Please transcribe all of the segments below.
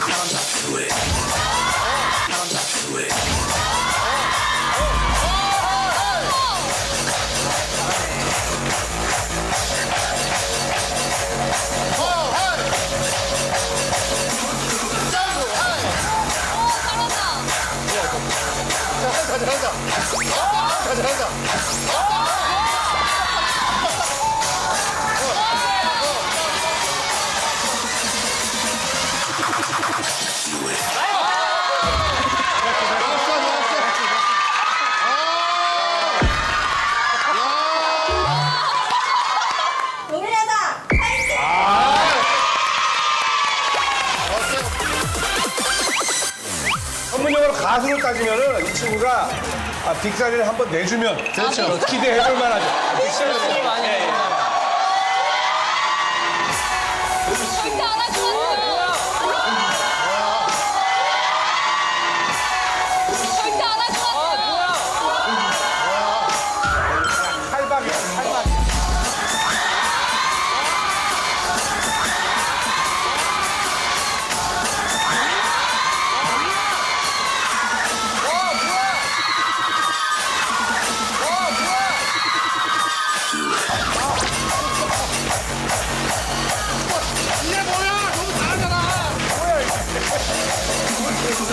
동일하 가수로 따지면은 이 친구가 아, 빅사리를 한번 내주면 그렇죠. 기대해볼 만하죠. 머리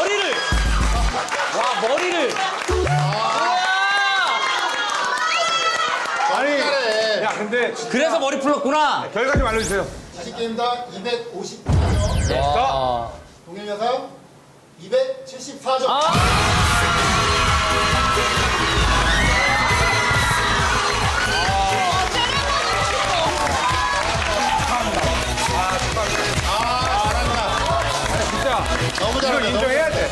를. 와 머리를. 아니, 야, 근데 그래서 머리 풀었구나. 결과 좀 알려주세요. 다시 게임당 250점. 와. 동현 여상 274점. 아. 이걸 인정해야 돼.